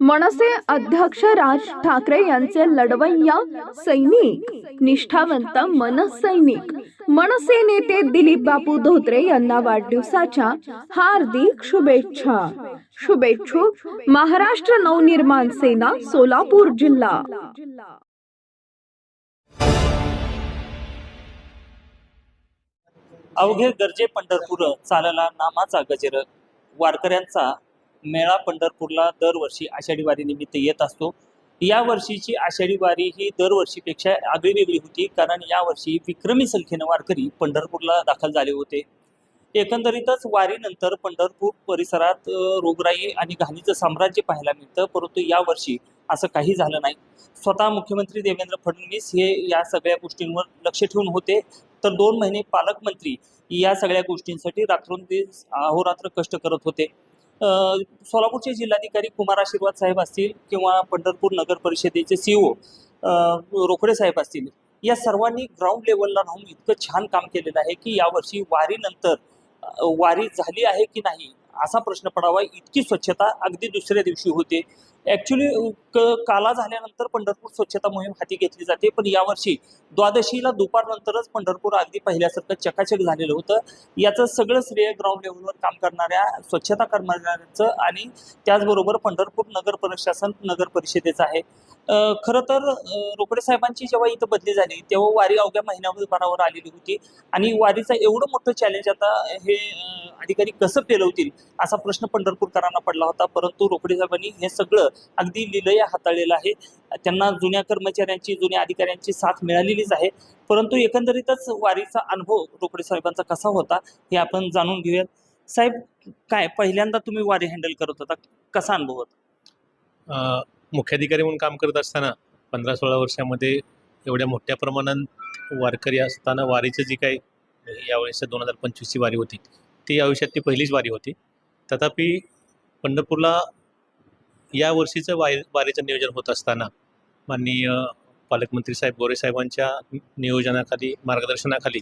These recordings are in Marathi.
मनसे अध्यक्ष राज ठाकरे यांचे लढवय्या सैनिक निष्ठावंत मनसैनिक मनसे नेते दिलीप बापू धोत्रे यांना वाढदिवसाच्या हार्दिक शुभेच्छा. शुभेच्छुक महाराष्ट्र नवनिर्माण सेना सोलापूर जिल्हा. अवघे गरजे पंढरपूर चालला नामाचा गजर. वारकऱ्यांचा मेळा पंढरपूरला दरवर्षी आषाढी वारी निमित्त येत असतो. या वर्षीची आषाढी वारी ही दरवर्षीपेक्षा आगळी वेगळी होती. कारण यावर्षी विक्रमी संख्येनं वारकरी पंढरपूरला दाखल झाले होते. एकंदरीतच वारीनंतर पंढरपूर परिसरात रोगराई आणि घाणीचं साम्राज्य पाहायला मिळतं. परंतु यावर्षी असं काही झालं नाही. स्वतः मुख्यमंत्री देवेंद्र फडणवीस हे या सगळ्या गोष्टींवर लक्ष ठेवून होते. तर दोन महिने पालकमंत्री या सगळ्या गोष्टींसाठी रात्रोंदिवस अहोरात्र कष्ट करत होते. सोलापूरचे जिल्हाधिकारी कुमार आशीर्वाद साहेब असतील किंवा पंढरपूर नगर परिषदेचे सीओ रोकडे साहेब असतील या सर्वांनी ग्राउंड लेवलला राहून इतकं छान काम केलेलं आहे की यावर्षी वारीनंतर वारी झाली आहे की नाही असा प्रश्न पडावा इतकी स्वच्छता अगदी दुसऱ्या दिवशी होते. ॲक्च्युली क काला झाल्यानंतर पंढरपूर स्वच्छता मोहीम हाती घेतली जाते. पण यावर्षी द्वादशीला दुपारनंतरच पंढरपूर अगदी पहिल्यासारखं चकाचक झालेलं होतं. याचं सगळं श्रेय ग्राउंड लेवलवर काम करणाऱ्या स्वच्छता कर्मचाऱ्यांचं आणि त्याचबरोबर पंढरपूर नगर प्रशासन नगर परिषदेचं आहे. खरं तर रोकडे साहेबांची जेव्हा इथं बदली झाली तेव्हा वारी अवघ्या महिन्याभरावर आलेली होती. आणि वारीचं एवढं मोठं चॅलेंज आता हे अधिकारी कसं पेलवतील असा प्रश्न पंढरपूरकरांना पडला होता. परंतु रोकडे साहेबांनी हे सगळं अगदी लिलय हाताळलेलं आहे. त्यांना जुन्या कर्मचाऱ्यांची जुन्या अधिकाऱ्यांची साथ मिळालेलीच आहे. परंतु एकंदरीतच वारीचा अनुभव रोकडे साहेबांचा कसा होता हे आपण जाणून घेऊयात. साहेब काय पहिल्यांदा तुम्ही वारी हँडल करत होता? कसा अनुभव होता? मुख्याधिकारी म्हणून काम करत असताना पंधरा सोळा वर्षामध्ये एवढ्या मोठ्या प्रमाणात वारकरी असताना वारीचं जी काही यावेळेस दोन हजार पंचवीसची वारी होती ती आयुष्यात ती पहिलीच वारी होती. तथापि पंढरपूरला या वर्षीचं वारी वारीचं नियोजन होत असताना माननीय पालकमंत्री साहेब गोरे साहेबांच्या नियोजनाखाली मार्गदर्शनाखाली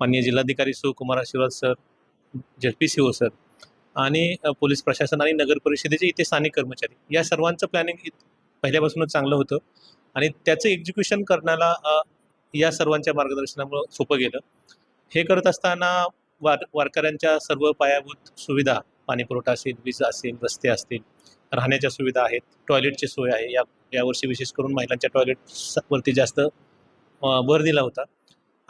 माननीय जिल्हाधिकारी Sukumar Ashirwad sir Z P C O sir आणि पोलीस प्रशासन आणि नगर परिषदेचे इथे स्थानिक कर्मचारी. या सर्वांचं प्लॅनिंग पहिल्यापासूनच चांगलं होतं. आणि त्याचं एक्झिक्युशन करण्याला या सर्वांच्या मार्गदर्शनामुळं सोपं गेलं. हे करत असताना वार वारकऱ्यांच्या सर्व पायाभूत सुविधा पाणीपुरवठा असेल वीज असेल रस्ते असतील राहण्याच्या सुविधा आहेत टॉयलेटची सोय आहे. या यावर्षी विशेष करून महिलांच्या टॉयलेटवरती जास्त भर दिला होता.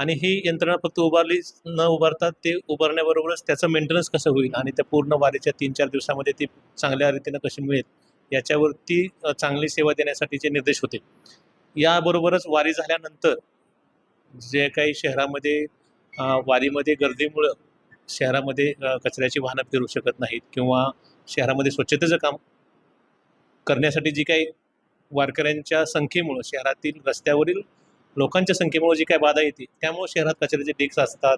आणि ही यंत्रणा फक्त उभारली न उभारता ते उभारण्याबरोबरच त्याचं मेंटेनन्स कसं होईल आणि त्या पूर्ण वारीच्या तीन चार दिवसामध्ये ती चांगल्या रीतीनं कशी मिळेल याच्यावरती चांगली सेवा देण्यासाठीचे निर्देश होते. याबरोबरच वारी झाल्यानंतर जे काही शहरामध्ये वारीमध्ये गर्दीमुळं शहरामध्ये कचऱ्याची वाहनं फिरू शकत नाहीत किंवा शहरामध्ये स्वच्छतेचं काम करण्यासाठी जी काही वारकऱ्यांच्या संख्येमुळं शहरातील रस्त्यावरील लोकांच्या संख्येमुळे जी काय बाधा येते त्यामुळे शहरात कचऱ्याचे डेक्स असतात.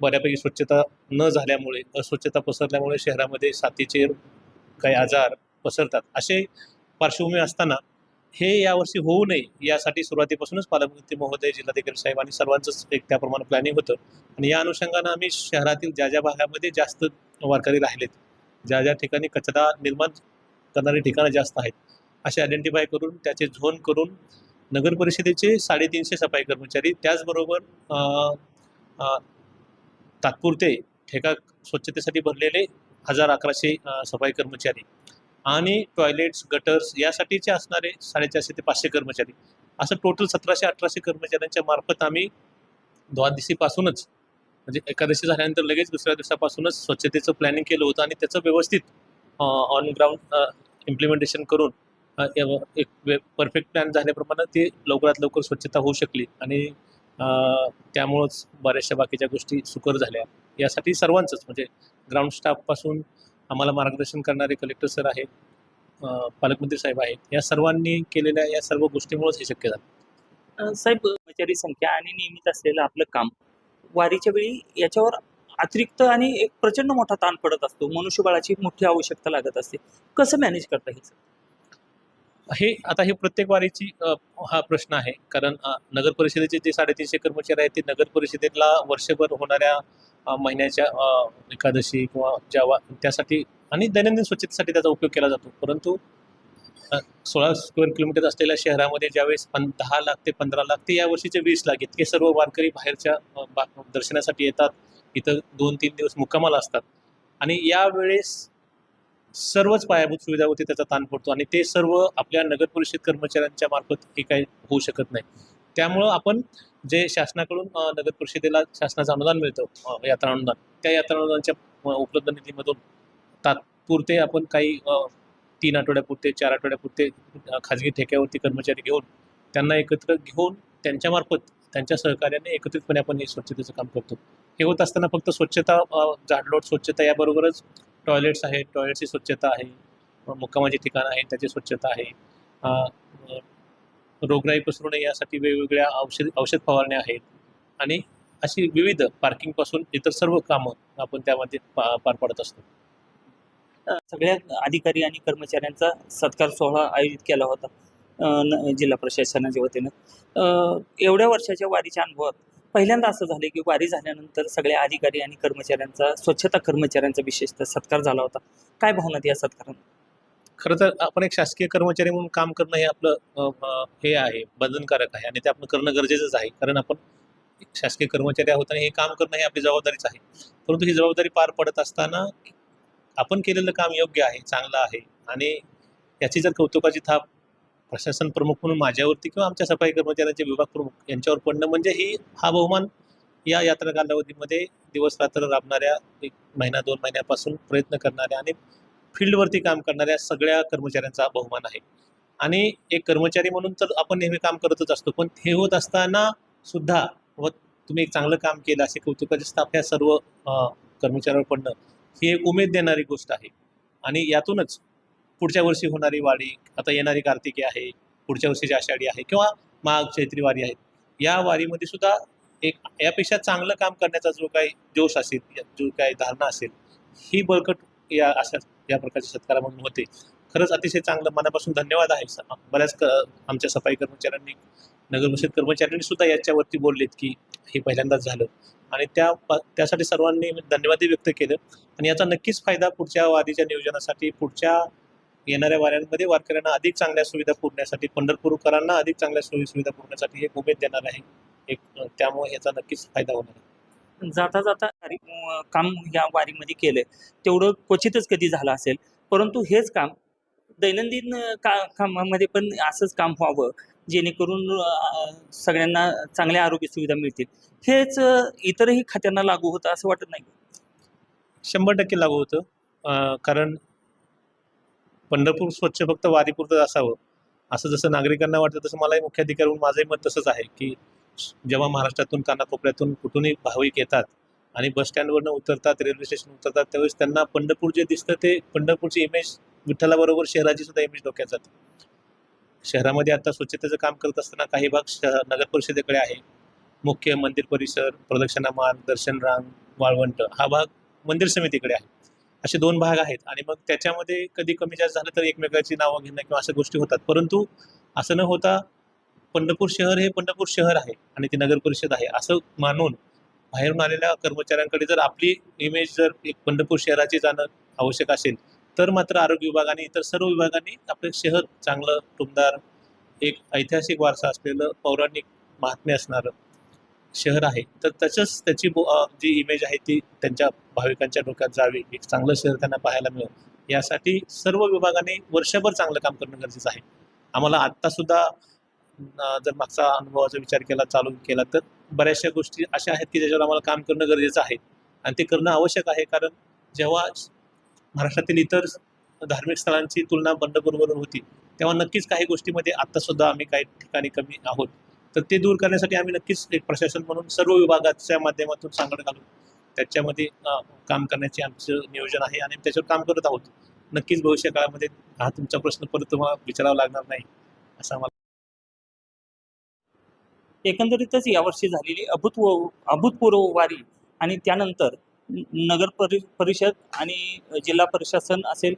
बऱ्यापैकी स्वच्छता न झाल्यामुळे अस्वच्छता पसरल्यामुळे शहरामध्ये साथीचे काही आजार पसरतात. असे पार्श्वभूमी असताना हे यावर्षी होऊ नये यासाठी सुरुवातीपासूनच पालकमंत्री महोदय जिल्हाधिकारी साहेब आणि सर्वांचंच एक त्याप्रमाणे प्लॅनिंग होतं. आणि या अनुषंगानं आम्ही शहरातील ज्या ज्या भागामध्ये जास्त वारकरी राहिलेत ज्या ज्या ठिकाणी कचरा निर्माण करणारी ठिकाणं जास्त आहेत असे आयडेंटिफाय करून त्याचे झोन करून नगर परिषदेचे साडेतीनशे सफाई कर्मचारी त्याचबरोबर तात्पुरते ठेका स्वच्छतेसाठी भरलेले हजार अकराशे सफाई कर्मचारी आणि टॉयलेट्स गटर्स यासाठीचे असणारे साडेचारशे ते पाचशे कर्मचारी. असं टोटल सतराशे अठराशे कर्मचाऱ्यांच्या मार्फत आम्ही द्वादशीपासूनच म्हणजे एकादशी झाल्यानंतर लगेच दुसऱ्या दिवसापासूनच स्वच्छतेचं प्लॅनिंग केलं होतं आणि त्याचं व्यवस्थित ऑन ग्राउंड इम्प्लिमेंटेशन करून एक परफेक्ट प्लॅन झाल्याप्रमाणे ते लवकरात लवकर स्वच्छता होऊ शकली. आणि त्यामुळंच बऱ्याचशा बाकीच्या गोष्टी सुकर झाल्या. यासाठी सर्वांचंच म्हणजे ग्राउंड स्टाफपासून आम्हाला मार्गदर्शन करणारे कलेक्टर सर आहेत पालकमंत्री साहेब आहेत या सर्वांनी केलेल्या या सर्व गोष्टीमुळेच हे शक्य झालं. साहेब कर्मचारी संख्या आणि नियमित असलेलं आपलं काम वारीच्या वेळी याच्यावर अतिरिक्त आणि एक प्रचंड मोठा ताण पडत असतो. मनुष्यबळाची मोठी आवश्यकता लागत असते. कसं मॅनेज करता हे हे आता हे प्रत्येक वारीची हा प्रश्न आहे. कारण नगर परिषदेचे जे साडेतीनशे कर्मचारी आहेत ते नगर परिषदेला वर्षभर होणाऱ्या महिन्याच्या एकादशी किंवा ज्या त्यासाठी आणि दैनंदिन स्वच्छतेसाठी त्याचा उपयोग केला जातो. परंतु सोळा स्क्वेअर किलोमीटर असलेल्या शहरामध्ये ज्यावेळेस पं दहा लाख ते पंधरा लाख ते यावर्षीचे वीस लाख इतके सर्व वारकरी बाहेरच्या बा- दर्शनासाठी येतात. इथं दोन तीन दिवस मुक्कामाला असतात. आणि यावेळेस सर्वच पायाभूत सुविधावरती त्याचा ताण पडतो आणि ते सर्व आपल्या नगर परिषद कर्मचाऱ्यांच्या मार्फत हे काही होऊ शकत नाही. त्यामुळं आपण जे शासनाकडून नगर परिषदेला शासनाचं अनुदान मिळतं यात्रा अनुदान त्या यात्रा अनुदानाच्या उपलब्ध निधीमधून तात्पुरते आपण काही तीन आठवड्यापुरते चार आठवड्यापुरते खाजगी ठेक्यावरती कर्मचारी घेऊन त्यांना एकत्र घेऊन त्यांच्यामार्फत त्यांच्या सहकार्याने एकत्रितपणे आपण हे स्वच्छतेचं काम करतो. हे होत असताना फक्त स्वच्छता झाडलोट स्वच्छता याबरोबरच टॉयलेट्स आहेत टॉयलेटची स्वच्छता आहे मुक्कामाची ठिकाणं आहेत त्याची स्वच्छता आहे. रोगराई पसरू नये यासाठी वेगवेगळ्या औषध औषध फवारण्या आहेत. आणि अशी विविध पार्किंगपासून इतर सर्व कामं आपण त्यामध्ये पा पार पाडत असतो. सगळ्या अधिकारी आणि कर्मचाऱ्यांचा सत्कार सोहळा आयोजित केला होता. न- जिल्हा प्रशासनाच्या वतीनं. एवढ्या वर्षाच्या वारीच्या अनुभवात पहिल्यांदा असं झालं की वारी झाल्यानंतर सगळ्या अधिकारी आणि कर्मचाऱ्यांचा स्वच्छता कर्मचाऱ्यांचा विशेषतः सत्कार झाला होता. काय भावना या सत्कारानं खरं तर आपण एक शासकीय कर्मचारी म्हणून काम करणं हे आपलं हे आहे बंधनकारक आहे आणि ते आपण करणं गरजेचंच आहे. कारण आपण एक शासकीय कर्मचारी आहोत आणि हे काम करणं हे आपली जबाबदारीच आहे. परंतु ही जबाबदारी पार पडत असताना आपण केलेलं काम योग्य आहे चांगलं आहे आणि याची जर कौतुकाची थाप प्रशासन प्रमुख म्हणून माझ्यावरती किंवा आमच्या सफाई कर्मचाऱ्यांचे विभाग प्रमुख यांच्यावर पडणं म्हणजे ही हा बहुमान या यात्रा कालावधीमध्ये दिवस रात्र राबणाऱ्या एक महिना दोन महिन्यापासून प्रयत्न करणाऱ्या आणि फील्डवरती काम करणाऱ्या सगळ्या कर्मचाऱ्यांचा बहुमान आहे. आणि एक कर्मचारी म्हणून तर आपण नेहमी काम करतच असतो पण हे होत असताना सुद्धा व तुम्ही एक चांगलं काम केलं असे कौतुकाची स्थाप ह्या सर्व कर्मचाऱ्यावर पडणं ही एक उमेद देणारी गोष्ट आहे. आणि यातूनच पुढच्या वर्षी होणारी वारी आता येणारी कार्तिकी आहे पुढच्या वर्षीची आषाढी आहे किंवा माघ चैत्री वारी आहे या वारीमध्ये सुद्धा एक यापेक्षा चांगलं काम करण्याचा जो काही जोश असेल या- जो काही धारणा असेल ही बळकट या अशा या प्रकारच्या सत्कारामधून होते. खरंच अतिशय चांगलं मनापासून धन्यवाद आहे. बऱ्याच क आमच्या सफाई कर्मचाऱ्यांनी नगर परिषद कर्मचाऱ्यांनी सुद्धा याच्यावरती बोललेत की हे पहिल्यांदाच झालं. आणि त्या त्यासाठी सर्वांनी धन्यवादही व्यक्त केलं. आणि याचा नक्कीच फायदा पुढच्या वारीच्या नियोजनासाठी पुढच्या येणाऱ्या वाऱ्यांमध्ये वारकऱ्यांना अधिक चांगल्या सुविधा पुरण्यासाठी पंढरपूरकरांना अधिक चांगल्या सोयी सुविधा पुरण्यासाठी हे उमेद देणार आहे. एक त्यामुळे याचा नक्कीच फायदा होणार आहे. जाता जाता काम या वारीमध्ये केलंय. तेवढं क्वचितच कधी झालं असेल. परंतु हेच काम दैनंदिन का कामामध्ये पण असंच काम व्हावं जेणेकरून सगळ्यांना चांगल्या आरोग्य सुविधा मिळतील. हेच इतरही खात्यांना लागू होतं असं वाटत नाही शंभर टक्के लागू होतं. कारण पंढरपूर स्वच्छ फक्त वारीपुरतं असावं. असं जसं नागरिकांना वाटतं तसं मलाही मुख्याधिकारी म्हणून माझंही मत तसंच आहे की जेव्हा महाराष्ट्रातून कानाकोपऱ्यातून कुठूनही भाविक येतात आणि बस स्टँडवरनं उतरतात रेल्वे स्टेशन उतरतात त्यावेळेस त्यांना पंढरपूर जे दिसतं ते पंढरपूरची इमेज विठ्ठलाबरोबर शहराची सुद्धा इमेज डोक्यात जाते. शहरामध्ये आता स्वच्छतेचं काम करत असताना काही भाग शहर नगर परिषदेकडे आहे. मुख्य मंदिर परिसर प्रदक्षिणा मार्ग दर्शन रांग वाळवंट हा भाग मंदिर समितीकडे आहे. असे दोन भाग आहेत. आणि मग त्याच्यामध्ये कधी कमी जास्त झालं तर एकमेकाची नावं घेणं किंवा अशा गोष्टी होतात. परंतु असं न होता पंढरपूर शहर हे पंढरपूर शहर आहे आणि ती नगर परिषद आहे असं मानून बाहेरून आलेल्या कर्मचाऱ्यांकडे जर आपली इमेज जर एक पंढरपूर शहराची जाणं आवश्यक असेल तर मात्र आरोग्य विभाग आणि इतर सर्व विभागांनी आपलं शहर चांगलं टुमदार एक ऐतिहासिक वारसा असलेलं पौराणिक महात्म्य असणारं शहर आहे. तर त्याचंच त्याची बो- जी इमेज आहे ती त्यांच्या भाविकांच्या डोक्यात जावी एक चांगलं शहर त्यांना पाहायला मिळेल. यासाठी सर्व विभागाने वर्षभर चांगलं काम करणं गरजेचं आहे. आम्हाला आत्तासुद्धा जर मागचा अनुभवाचा विचार केला चालू केला तर बऱ्याचशा गोष्टी अशा आहेत की ज्याच्यावर आम्हाला काम करणं गरजेचं आहे. आणि ते करणं आवश्यक आहे कारण जेव्हा महाराष्ट्रातील इतर धार्मिक स्थळांची तुलना पंढरपूरवरून होती तेव्हा नक्कीच काही गोष्टीमध्ये आत्तासुद्धा आम्ही काही ठिकाणी कमी आहोत. तर ते दूर करण्यासाठी आम्ही नक्कीच एक प्रशासन म्हणून सर्व विभागाच्या माध्यमातून सांगड घालून त्याच्यामध्ये काम करण्याचे आमचं नियोजन आहे आणि त्याच्यावर काम करत आहोत. नक्कीच भविष्य काळामध्ये हा तुमचा प्रश्न परत तुम्हाला विचारावा लागणार नाही असं आम्हाला एकंदरीतच यावर्षी झालेली अभूतपूर्व अभूतपूर्व वारी आणि त्यानंतर नगर परि परिषद आणि जिल्हा प्रशासन असेल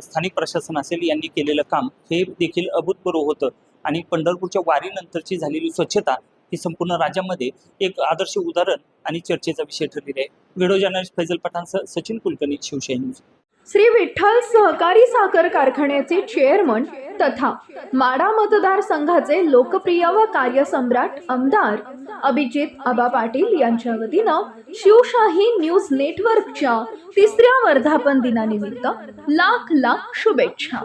स्थानिक प्रशासन असेल यांनी केलेलं काम हे देखील अभूतपूर्व होतं. आणि पंढरपूरच्या वारीनंतरची झालेली स्वच्छता ही संपूर्ण राज्यामध्ये एक आदर्श उदाहरण आणि चर्चेचा विषय ठरलेला आहे. व्हिडिओ जर्नलिस्ट फैजल पठाणसह सचिन कुलकर्णी शिवशाही न्यूज. श्री विठ्ठल सहकारी साखर कारखान्याचे चेअरमन तथा माडा मतदारसंघाचे लोकप्रिय व कार्यसम्राट आमदार अभिजित आबा पाटील यांच्या वतीनं शिवशाही न्यूज नेटवर्कच्या तिसऱ्या वर्धापन दिनानिमित्त लाख लाख शुभेच्छा.